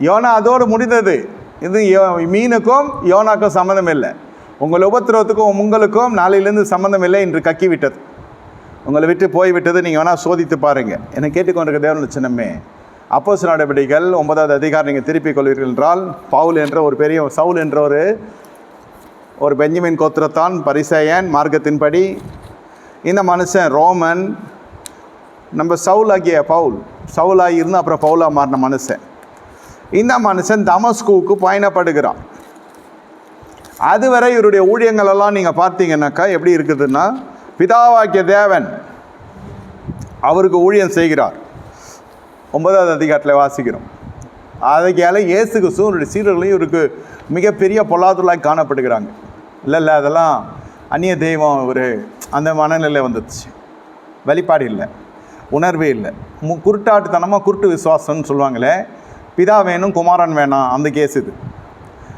YONO அதோடு முடிந்தது. இது யோ- மீனுக்கும் யோனாக்கும் சம்மந்தம் இல்லை உங்கள் உபத்திரவத்துக்கும் உங்களுக்கும் நாளையிலேருந்து சம்மந்தம் இல்லை என்று கக்கி விட்டது உங்களை விட்டு போய்விட்டது நீங்கள் வேணால் சோதித்து பாருங்கள் என்னை கேட்டுக்கொண்டிருக்க தேவனுடைய சின்னமே அப்போஸ் நடவடிக்கைகள் ஒன்பதாவது அதிகாரம் நீங்கள் திருப்பிக் கொள்வீர்கள் என்றால் பவுல் என்ற ஒரு பெரிய சவுல் என்ற ஒரு ஒரு பெஞ்சமின் கோத்திரத்தான் பரிசேயன் மார்க்கத்தின்படி. இந்த மனுஷன் ரோமன் நம்ம சவுலாகிய பவுல் சவுலாகி இருந்து அப்புறம் பவுலாக மாறின மனுஷன். இந்த மனுஷன் தமஸ்குவுக்கு பயணப்படுகிறான். அதுவரை இவருடைய ஊழியங்கள் எல்லாம் நீங்கள் பார்த்தீங்கன்னாக்கா எப்படி இருக்குதுன்னா பிதாவாக்கிய தேவன் அவருக்கு ஊழியம் செய்கிறார். ஒன்பதாவது அதிகாரத்தில் வாசிக்கிறோம். அதுக்கால இயேசு கிறிஸ்துவனுடைய சீடர்களையும் இவருக்கு மிகப்பெரிய பொல்லாதுலாய் காணப்படுகிறாங்க. இல்லை இல்லை அதெல்லாம் அந்நிய தெய்வம் ஒரு அந்த மனநிலை வந்துடுச்சு வெளிப்பாடு இல்லை. உணர்வே இல்லை. மு குருட்டாட்டுத்தனமாக குருட்டு விசுவாசம்னு சொல்லுவாங்களே பிதா வேணும் குமாரன் வேணாம் அந்த கேஸ் இது.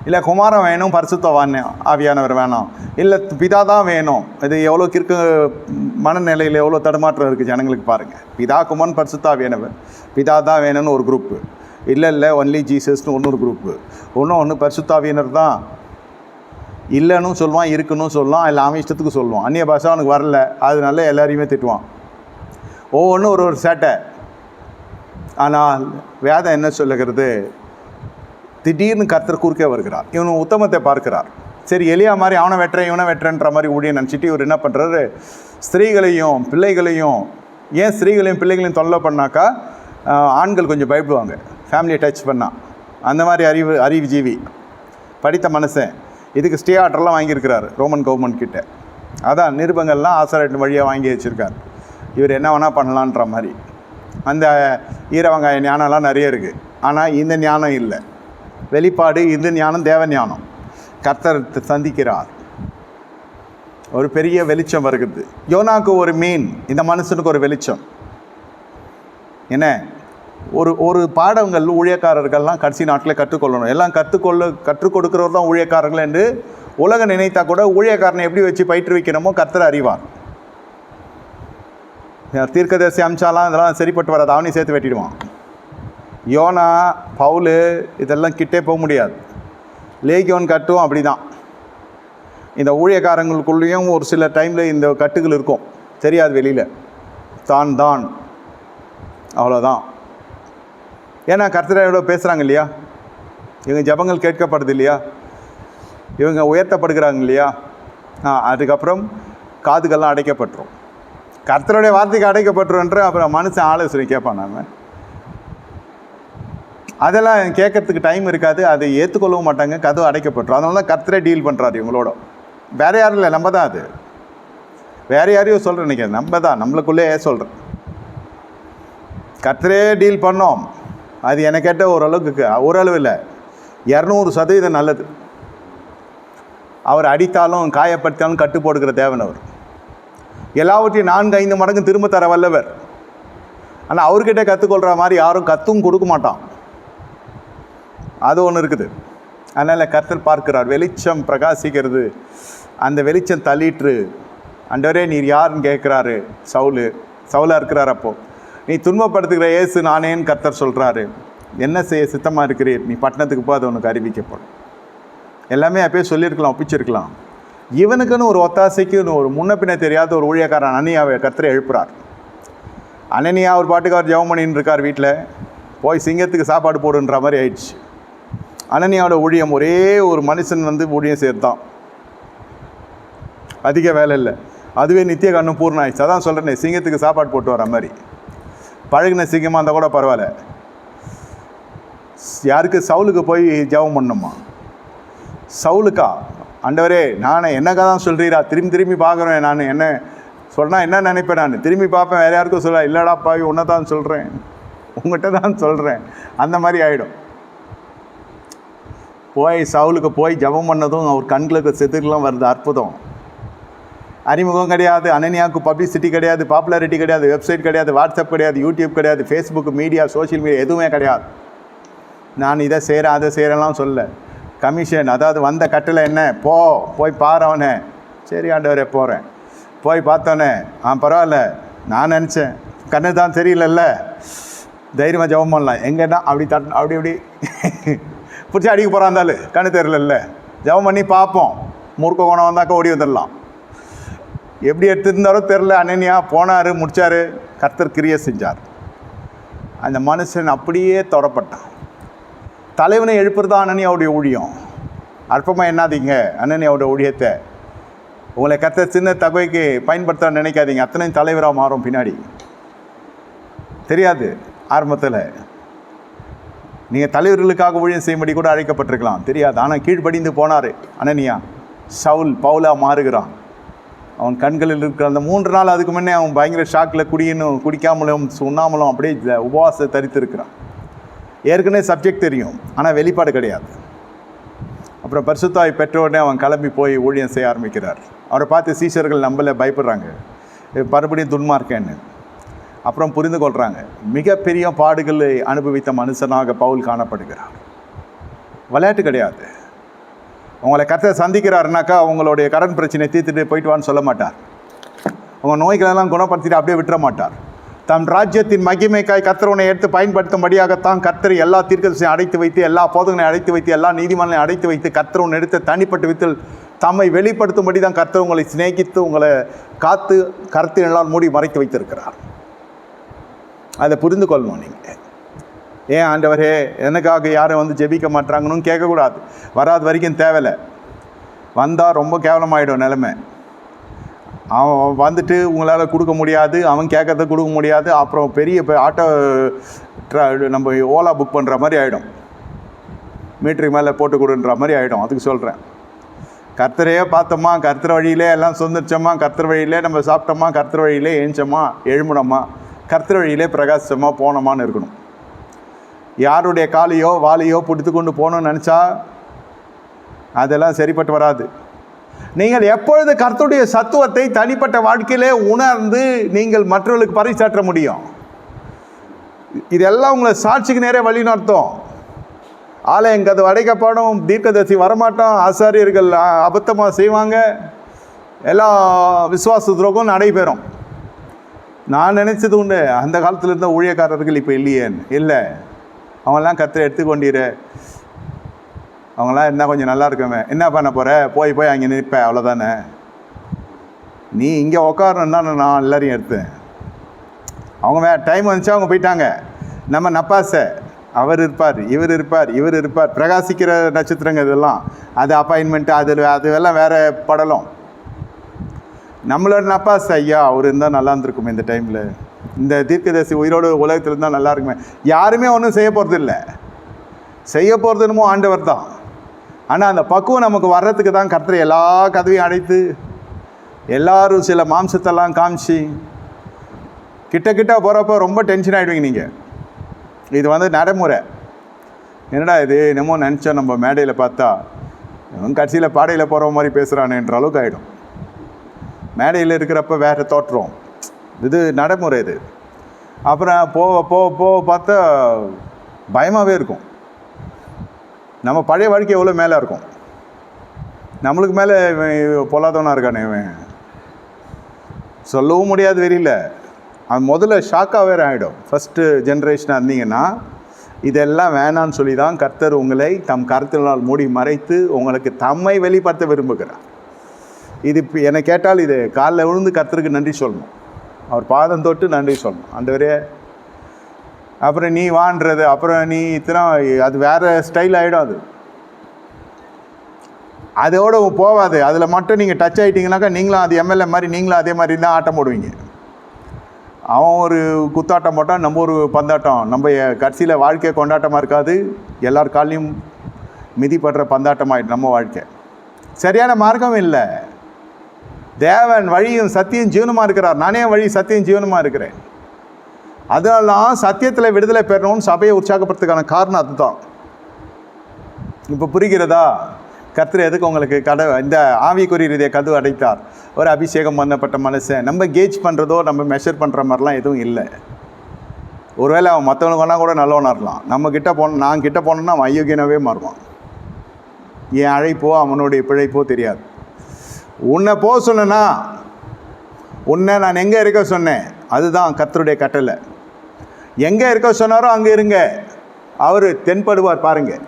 இல்லை குமாரன் வேணும் பரிசுத்தவான் ஆவியானவர் வேணாம். இல்லை பிதா தான் வேணும். இது எவ்வளோ கிறுக்கு மனநிலையில் எவ்வளோ தடுமாற்றம் இருக்குது ஜனங்களுக்கு பாருங்கள் பிதா குமாரன் பரிசுத்தாவியானவர். பிதா தான் வேணும்னு ஒரு குரூப்பு இல்லை இல்லை ஒன்லி ஜீசஸ்னு ஒன்று ஒரு குரூப்பு ஒன்றும் ஒன்று பரிசுத்தாவியனர் தான். இல்லைன்னு சொல்லுவான் இருக்குன்னு சொல்லுவான் இல்லை அவன் இஷ்டத்துக்கு சொல்லுவான். அந்நிய பாஷை அவனுக்கு வரல. அதனால எல்லாரையுமே திட்டுவான். ஒவ்வொன்றும் ஒரு ஒரு சேட்டை. ஆனால் வேதம் என்ன சொல்லுகிறது? திடீர்னு கர்த்தர் குறுக்கே வருகிறார். இவன் உத்தமத்தை பார்க்கிறார். சரி எளியா மாதிரி அவனை வெட்டுறேன் இவனை வெட்டுறேன்ற மாதிரி ஊழிய நினச்சிட்டு இவர் என்ன பண்ணுறாரு ஸ்திரீகளையும் பிள்ளைகளையும் ஏன் ஸ்திரீகளையும் பிள்ளைகளையும் தொல்லை பண்ணாக்கா ஆண்கள் கொஞ்சம் பயப்படுவாங்க. ஃபேமிலியை டச் பண்ணால் அந்த மாதிரி அறிவு அறிவு ஜீவி படித்த மனுஷன். இதுக்கு ஸ்டே ஆர்டர்லாம் வாங்கியிருக்கிறாரு ரோமன் கவர்மெண்ட் கிட்டே. அதான் நிருபங்கள்லாம் ஆசரட்டு வழியாக வாங்கி வச்சுருக்கார். இவர் என்ன வேணால் பண்ணலான்ற மாதிரி. அந்த ஈரவங்காய ஞானம்லாம் நிறைய இருக்குது ஆனால் இந்த ஞானம் இல்லை. வெளிப்பாடு இந்த ஞானம் தேவ ஞானம். கர்த்தர் சந்திக்கிறார். ஒரு பெரிய வெளிச்சம் வருகிறது. யோனாக்கு ஒரு மீன் இந்த மனுஷனுக்கு ஒரு வெளிச்சம். என்ன? ஒரு ஒரு பாடங்கள் ஊழியக்காரர்கள்லாம் கடைசி நாட்டில் கற்றுக்கொள்ளணும். எல்லாம் கற்றுக்கொள்ள கற்றுக் கொடுக்குறவர் தான் ஊழியக்காரர்கள் என்று உலகம் நினைத்தா கூட ஊழியக்காரனை எப்படி வச்சு பயிற்றுவிக்கணுமோ கர்த்தர் அறிவார். தீர்க்கதரிசி அம்சாலாம் இதெல்லாம் சரிப்பட்டு வராது. அவனையும் சேர்த்து வெட்டிடுவான். யோனா பவுலு இதெல்லாம் கிட்டே போக முடியாது. லேகியோன் கட்டும் அப்படி தான் இந்த ஊழியக்காரங்களுக்குள்ளேயும் ஒரு சில டைமில் இந்த கட்டுகள் இருக்கும். தெரியாது வெளியில். தான் தான். அவ்வளோதான் ஏன்னா கர்த்தரோட பேசுகிறாங்க இல்லையா? இவங்க ஜபங்கள் கேட்கப்படுது இல்லையா? இவங்க உயர்த்தப்படுகிறாங்க இல்லையா? ஆ அதுக்கப்புறம் காதுகள்லாம் அடைக்கப்பட்டுரும். கர்த்தருடைய வார்த்தைக்கு அடைக்கப்பட்டுருன்ற அப்புறம் மனுஷன் ஆலோசனை கேட்பான் நான் அதெல்லாம் கேட்கறதுக்கு டைம் இருக்காது. அதை ஏற்றுக்கொள்ளவும் மாட்டாங்க. கதவு அடைக்கப்பட்டுரும். அதனால தான் கர்த்தரே டீல் பண்ணுறாரு இவங்களோட. வேறு யாரும் இல்லை. நம்ம தான் அது. வேறு யாரையும் சொல்கிறேன் நினைக்கிறேன் நம்ம தான். நம்மளுக்குள்ளேயே சொல்கிறேன் கர்த்தரே டீல் பண்ணோம். அது என கேட்ட ஓரளவுக்கு ஓரளவு இல்லை. இரநூறு சதவீதம் நல்லது. அவர் அடித்தாலும் காயப்படுத்தாலும் கட்டு போடுகிற தேவன் அவர். எல்லாவற்றையும் நான்கு ஐந்து மடங்கு திரும்ப தர வல்லவர். ஆனால் அவர்கிட்ட கற்றுக்கொள்கிற மாதிரி யாரும் கத்தும் கொடுக்க மாட்டான். அது ஒன்று இருக்குது. அதனால் கர்த்தர் பார்க்கிறார் வெளிச்சம் பிரகாசிக்கிறது. அந்த வெளிச்சம் தள்ளிட்டு அண்டவரே நீர் யாருன்னு கேட்குறாரு? சவுலு சவுலாக இருக்கிறார் அப்போது நீ துன்பப்படுத்துகிற ஏசு நானேன்னு கர்த்தர் சொல்கிறாரு என்ன செய்ய சித்தமாக இருக்கிறீர்? நீ பட்டணத்துக்கு போ அது உனக்கு அறிவிக்கப்படும். எல்லாமே அப்பயே சொல்லியிருக்கலாம் ஒப்பிச்சிருக்கலாம். இவனுக்குன்னு ஒரு ஒத்தாசைக்குன்னு ஒரு முன்ன பின்ன தெரியாத ஒரு ஊழியக்காரன் அனனியாவை கர்த்தரை எழுப்புறார். அனனியா ஒரு பாட்டுக்கார் ஜெபம் பண்ணின்னு இருக்கார் வீட்டில் போய் சிங்கத்துக்கு சாப்பாடு போடுன்ற மாதிரி ஆயிடுச்சு. அனனியாவோட ஊழியம் ஒரே ஒரு மனுஷன் வந்து ஊழியம் சேர்த்தான் அதிக வேலை இல்லை. அதுவே நித்திய கண்ணும் பூர்ணம் ஆயிடுச்சு. அதான் சொல்கிறேனே சிங்கத்துக்கு சாப்பாடு போட்டு வர மாதிரி. பழகின சிங்கமாக இருந்தால் கூட பரவாயில்ல. யாருக்கு சவுலுக்கு போய் ஜெபம் பண்ணணுமா? சவுலுக்கா? ஆண்டவரே நானே என்னக்கா தான் சொல்கிறீரா திரும்பி திரும்பி பார்க்குறேன் நான். என்ன சொன்னால் என்ன நினைப்பேன் நான்? திரும்பி பார்ப்பேன் வேறு யாருக்கும் சொல்ல இல்லைடா பாவி உன்னை தான் சொல்கிறேன் உங்கள்கிட்ட தான் சொல்கிறேன் அந்த மாதிரி ஆகிடும் போய் சவுலுக்கு போய் ஜெபம் பண்ணதும் அவர் கண்களுக்கு செதுக்கெல்லாம் வருது அற்புதம். அறிமுகம் கிடையாது அனன்யாவுக்கு பப்ளிசிட்டி கிடையாது பாப்புலாரிட்டி கிடையாது வெப்சைட் கிடையாது வாட்ஸ்அப் கிடையாது யூடியூப் கிடையாது ஃபேஸ்புக் மீடியா சோஷியல் மீடியா எதுவுமே கிடையாது. நான் இதை செய்கிறேன் அதை செய்கிறேன்லாம் சொல்ல கமிஷன் அதாவது வந்த கட்டில் என்ன? போ போய் பாரு சரி ஆண்டவரே போகிறேன் போய் பார்த்தோன்னே ஆ பரவாயில்ல. நான் நினச்சேன். கண்ணு தான் தெரியலல்ல. தைரியமாக ஜெபம் பண்ணலாம். எங்கன்னா அப்படி தட் அப்படி இப்படி. பிடிச்சி அடிக்க போகிறாந்தாலு கண்ணு தெரியலல்ல. ஜெபம் பண்ணி பார்ப்போம். முறுக்க கோணம் வந்தாக்கா ஓடி வந்துடலாம். எப்படி எடுத்துருந்தாரோ தெரில அனன்யா போனார் முடித்தார் கர்த்தர் கிரியை செஞ்சார். அந்த மனுஷன் அப்படியே தொடப்பட்டான். தலைவனை எழுப்புறது தான் அனன்யாவுடைய ஊழியம். அற்பமாக என்னாதீங்க அனன்யாவுடைய ஊழியத்தை. உங்களை கத்த சின்ன தகவைக்கு பயன்படுத்த நினைக்காதீங்க. அத்தனையும் தலைவராக மாறும் பின்னாடி. தெரியாது ஆரம்பத்தில். நீங்கள் தலைவர்களுக்காக ஊழியம் செய்யும்படி கூட அழைக்கப்பட்டிருக்கலாம். தெரியாது. ஆனால் கீழ்ப்படிந்து போனார் அனனியா. சவுல் பவுலா மாறுகிறான். அவன் கண்களில் இருக்கிற அந்த மூன்று நாள் அதுக்கு முன்னே அவன் பயங்கர ஷாக்கில் குடியணும் குடிக்காமலும் உண்ணாமலும் அப்படியே உபவாசத்தை தரித்திருக்கிறான். ஏற்கனவே சப்ஜெக்ட் தெரியும் ஆனால் வெளிப்பாடு கிடையாது. அப்புறம் பரிசுத்தாய் பெற்றோடனே அவன் கிளம்பி போய் ஊழியம் செய்ய ஆரம்பிக்கிறார். அவரை பார்த்து சீஷர்கள் நம்மள பயப்படுறாங்க. மறுபடியும் துன்மார்க்கேன்னு அப்புறம் புரிந்து கொள்கிறாங்க மிகப்பெரிய பாடுகளை அனுபவித்த மனுஷனாக பவுல் காணப்படுகிறார். விளையாட்டு கிடையாது. உங்களை கத்தை சந்திக்கிறாருனாக்கா உங்களுடைய கடன் பிரச்சனை தீர்த்துட்டு போயிட்டு வான்னு சொல்ல மாட்டார். உங்கள் நோய்களெல்லாம் குணப்படுத்திட்டு அப்படியே விட்டுற மாட்டார். தம் ராஜ்யத்தின் மகிமைக்காய் கத்தரவனை எடுத்து பயன்படுத்தும்படியாகத்தான் கர்த்தர் எல்லா தீர்க்கதரிசியும் அடைத்து வைத்து எல்லா போதகனை அடைத்து வைத்து எல்லா நீதிமன்றங்களையும் அடைத்து வைத்து கர்த்தர் எடுத்து தனிப்பட்ட வித்தில் தம்மை வெளிப்படுத்தும்படி தான் கர்த்தர் உங்களை சிநேகித்து உங்களை காத்து கருத்தினால் மூடி மறைத்து வைத்திருக்கிறார். அதை புரிந்து கொள்ளணும் நீங்கள். ஏன் ஆண்டவரே எனக்காக யாரும் வந்து ஜெபிக்க மாட்டாங்கன்னு கேட்கக்கூடாது. வராத வரைக்கும் தேவையில்லை. வந்தால் ரொம்ப கேவலமாயிடும் நிலைமை. அவன் வந்துட்டு உங்களால் கொடுக்க முடியாது அவன் கேட்கறத கொடுக்க முடியாது அப்புறம் பெரிய ஆட்டோ ட்ரா நம்ம ஓலா புக் பண்ணுற மாதிரி ஆகிடும் மீட்டருக்கு மேலே போட்டு கொடுன்ற மாதிரி ஆகிடும் அதுக்கு சொல்கிறேன் கர்த்தரையே பார்த்தோமா கர்த்தர் வழியிலே எல்லாம் சொந்தரிச்சோமா கர்த்தர் வழியிலே நம்ம சாப்பிட்டோமா கர்த்தர் வழியிலே ஏஞ்சோமா எழுமுனோமா கர்த்தர் வழியிலே பிரகாசமாக போனோமான்னு இருக்கணும். யாருடைய காலையோ வாலையோ பிடித்து கொண்டு போகணும்னு நினச்சா அதெல்லாம் சரிப்பட்டு வராது. நீங்கள் எப்பொழுது கர்த்தருடைய சத்துவத்தை தனிப்பட்ட வாழ்க்கையிலே உணர்ந்து நீங்கள் மற்றவர்களுக்கு பறைசாற்ற முடியும்? இதெல்லாம் உங்களை சாட்சிக்கு நேரே வழி நடத்தும் ஆலயங்கது அடைக்கப்படும் தீர்க்கதரிசி வரமாட்டோம் ஆசாரியர்கள் அபத்தமாக செய்வாங்க. எல்லா விசுவாச துரோகம் நடைபெறும். நான் நினச்சது உண்டு அந்த காலத்தில் இருந்த ஊழியக்காரர்கள் இப்போ இல்லையேன்னு. இல்லை அவன்லாம் கத்திர எடுத்துக்கொண்டிரு. அவங்களாம் என்ன கொஞ்சம் நல்லா இருக்குமே. என்ன பண்ண போகிற போய் போய் அங்கே நிற்பேன் அவ்வளோதானே நீ இங்கே உக்காரணுன்னா நான் எல்லாரையும் எடுத்தேன் அவங்க வே டைம் வந்துச்சு அவங்க போயிட்டாங்க. நம்ம நப்பாசை அவர் இருப்பார் இவர் இருப்பார் இவர் இருப்பார். பிரகாசிக்கிற நட்சத்திரங்க இதெல்லாம். அது அப்பாயின்மெண்ட்டு அது அதுவெல்லாம் வேறு படலும். நம்மளோட நப்பாஸ் ஐயா அவர் இருந்தால் நல்லா இருந்திருக்குமே இந்த டைமில் இந்த தீர்க்கதரிசி உயிரோடு உலகத்தில் இருந்தால் நல்லா இருக்குமே. யாருமே ஒன்றும் செய்ய போகிறது இல்லை செய்ய போகிறது என்னமோ ஆண்டவர் தான். ஆனால் அந்த பக்குவம் நமக்கு வர்றதுக்கு தான் கர்த்தர் எல்லா கதவையும் அடைத்து எல்லாரும் சில மாம்சத்தெல்லாம் காமிச்சு கிட்ட கிட்ட போகிறப்ப ரொம்ப டென்ஷன் ஆகிடுவீங்க நீங்கள் இது வந்து நடைமுறை. என்னடா இது என்னமோ நினச்சோம் நம்ம மேடையில் பார்த்தா கடைசியில் பாடையில் போகிற மாதிரி பேசுகிறானேன்ற அளவுக்கு ஆகிடும் மேடையில் இருக்கிறப்ப வேறு தோற்றம். இது நடைமுறை இது. அப்புறம் போக போக போக பார்த்தா பயமாகவே இருக்கும். நம்ம பழைய வாழ்க்கை எவ்வளோ மேலே இருக்கும்? நம்மளுக்கு மேலே இவன் பொல்லாதவனாக இருக்கானே இவன். சொல்லவும் முடியாது வெளியில் அது முதல்ல ஷாக்காக வேறு ஆகிடும் ஃபஸ்ட்டு ஜென்ரேஷனாக இருந்தீங்கன்னா இதெல்லாம் வேணான்னு சொல்லி தான் கர்த்தர் உங்களை தம் கருத்தினால் மூடி மறைத்து உங்களுக்கு தம்மை வெளிப்படுத்த விரும்புகிறார். இது இப்போ என்னை கேட்டால் இது காலில் விழுந்து கர்த்தருக்கு நன்றி சொல்லணும். அவர் பாதம் தொட்டு நன்றி சொல்லணும். அந்த வரையே அப்புறம் நீ வான்றது அப்புறம் நீ இத்தனை அது வேறு ஸ்டைல் ஆகிடும் அது. அதோட போகாது அதில் மட்டும் நீங்கள் டச் ஆகிட்டீங்கனாக்கா நீங்களும் அது எம்எல்ஏ மாதிரி நீங்களும் அதே மாதிரி தான் ஆட்டம் போடுவீங்க. அவன் ஒரு குத்தாட்டம் போட்டான் நம்ம ஒரு பந்தாட்டம். நம்ம கடைசியில் வாழ்க்கை கொண்டாட்டமாக இருக்காது. எல்லார் காலையும் மிதிப்படுற பந்தாட்டமாயிடும் நம்ம வாழ்க்கை. சரியான மார்க்கம் இல்லை. தேவன் வழியும் சத்தியம் ஜீவனமாக இருக்கிறார். நானே வழி சத்தியம் ஜீவனமாக இருக்கிறேன். அதனால தான் சத்தியத்தில் விடுதலை பெறணும்னு சபையை உற்சாகப்படுறதுக்கான காரணம் அதுதான். இப்போ புரிகிறதா? கர்த்தர் எதுக்கு உங்களுக்கு கதை இந்த ஆவிக்குரிய ரீதியை கதவு அடைத்தார்? ஒரு அபிஷேகம் பண்ணப்பட்ட மனுஷன் நம்ம கேஜ் பண்ணுறதோ நம்ம மெஷர் பண்ணுற மாதிரிலாம் எதுவும் இல்லை. ஒருவேளை அவன் மற்றவனுக்கு கூட நல்லவனாக இருக்கலாம். நம்ம கிட்ட போன நான் கிட்ட போனோன்னா அவன் ஐயோக்கியனாவே மாறுவான். என் அழைப்போ அவனுடைய பிழைப்போ தெரியாது. உன்னை போக சொன்னேன்னா உன்னை நான் எங்கே இருக்க சொன்னேன்? அதுதான் கத்தருடைய கட்டளை. எங்கே இருக்க சொன்னாரோ அங்கே இருங்க. அவர் தென்படுவார் பாருங்கள்